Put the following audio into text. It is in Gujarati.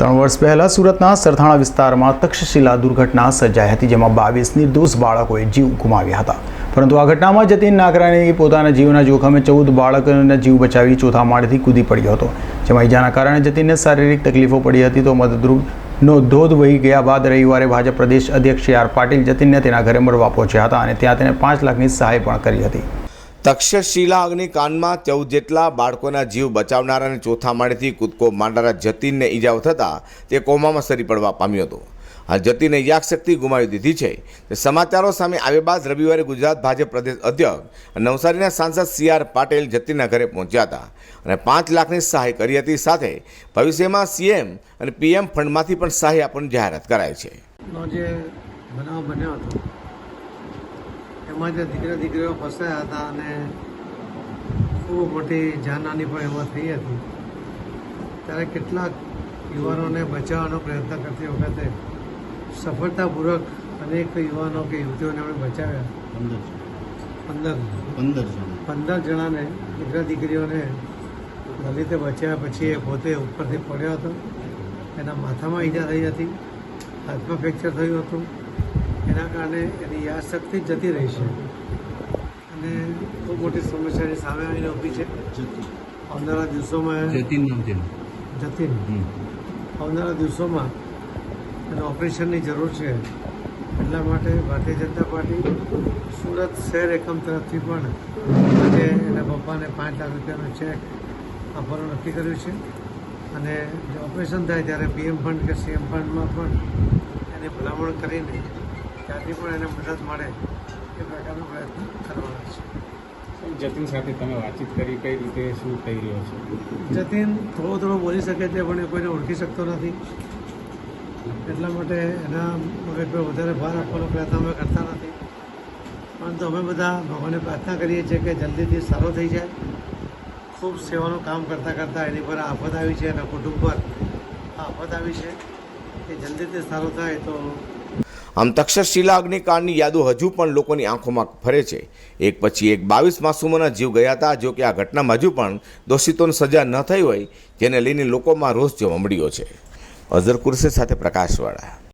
ત્રણ વર્ષ પહેલાં સુરતના સરથાણા વિસ્તારમાં તક્ષશિલા દુર્ઘટના સર્જાઈ હતી, જેમાં બાવીસ નિર્દોષ બાળકોએ જીવ ગુમાવ્યા હતા. પરંતુ આ ઘટનામાં જતીન નાગરાણીએ પોતાના જીવના જોખમે ચૌદ બાળકોના જીવ બચાવી ચોથા માળેથી કૂદી પડ્યો હતો. જેમાં ઈજાના કારણે જતીનને શારીરિક તકલીફો પડી હતી તો મદદરૂપનો ધોધ વહી ગયા બાદ રવિવારે ભાજપ પ્રદેશ અધ્યક્ષ સી આર પાટીલ જતીનને તેના ઘરે મળવા પહોંચ્યા હતા અને ત્યાં તેને પાંચ લાખની સહાય પણ કરી હતી. તક્ષશિલા અગ્નિકાંડમાં ચૌદ જેટલા બાળકોના જીવ બચાવનાર અને ચોથા માળેથી કૂદકો માંડનારા જતીનને ઈજાઓ થતાં તે કોમામાં સરી પડવા પામ્યો હતો. આ જતીને યાગશક્તિ ગુમાવી દીધી છે. તે સમાચારો સામે આવ્યા બાદ રવિવારે ગુજરાત ભાજપ પ્રદેશ અધ્યક્ષ નવસારીના સાંસદ સી આર પાટેલ જતીનના ઘરે પહોંચ્યા હતા અને પાંચ લાખની સહાય કરી હતી સાથે ભવિષ્યમાં સીએમ અને પીએમ ફંડમાંથી પણ સહાય આપવાની જાહેરાત કરાઈ છે. જે બનાવ બન્યો હતો એમાં જે દીકરા દીકરીઓ ફસાયા હતા અને ખૂબ મોટી જાનહાની પણ એમાં થઈ હતી. ત્યારે કેટલાક યુવાનોને બચાવવાનો પ્રયત્ન કરતી વખતે સફળતાપૂર્વક અનેક યુવાનો કે યુવતીઓને અમે બચાવ્યા. પંદર પંદર પંદર જણાને દીકરા દીકરીઓને દલિતે બચાવ્યા પછી એ પોતે ઉપરથી પડ્યો હતો. એના માથામાં ઈજા થઈ હતી. હાથમાં ફ્રેક્ચર થયું હતું. એના કારણે એની યાદશક્તિ જતી રહી છે. અને ખૂબ મોટી સમસ્યાની સામે આવીને ઊભી છે. આવનારા દિવસોમાં જતીન નામ તેનું. જતીન. આવનારા દિવસોમાં એને ઓપરેશનની જરૂર છે. એટલા માટે ભારતીય જનતા પાર્ટી સુરત શહેર એકમ તરફથી પણ આજે એના પપ્પાને પાંચ લાખ રૂપિયાનો ચેક આપવાનું નક્કી કર્યું છે. અને જે ઓપરેશન થાય ત્યારે પીએમ ફંડ કે સીએમ ફંડમાં પણ એની ભલામણ કરીને ત્યાંથી પણ એને મદદ મળે એ પ્રકારનો પ્રયત્ન કરવાનો છે. જતીન સાથે તમે વાતચીત કરી કઈ રીતે શું થઈ રહ્યો છે? જતીન થોડો થોડો બોલી શકે છે પણ એ કોઈને ઓળખી શકતો નથી. એટલા માટે એના મગજ પર વધારે ભાર આપવાનો પ્રયત્ન અમે કરતા નથી. પરંતુ અમે બધા ભગવાનને પ્રાર્થના કરીએ છીએ કે જલ્દીથી સારો થઈ જાય. ખૂબ સેવાનું કામ કરતાં કરતાં એની પર આફત આવી છે એના કુટુંબ પર આ આફત આવી છે. એ જલ્દીથી સારો થાય તો આમ તક્ષશિલા અગ્નિકાંડની યાદો હજુ પણ લોકોની આંખોમાં ફરે છે. એક પછી એક બાવીસ માસૂમોના જીવ ગયા હતા, જો કે આ ઘટનામાં હજુ પણ દોષિતોને સજા ન થઈ હોય, જેને લઈને લોકોમાં રોષ જોવા મળ્યો છે. અઝર કુરશી સાથે પ્રકાશવાળા.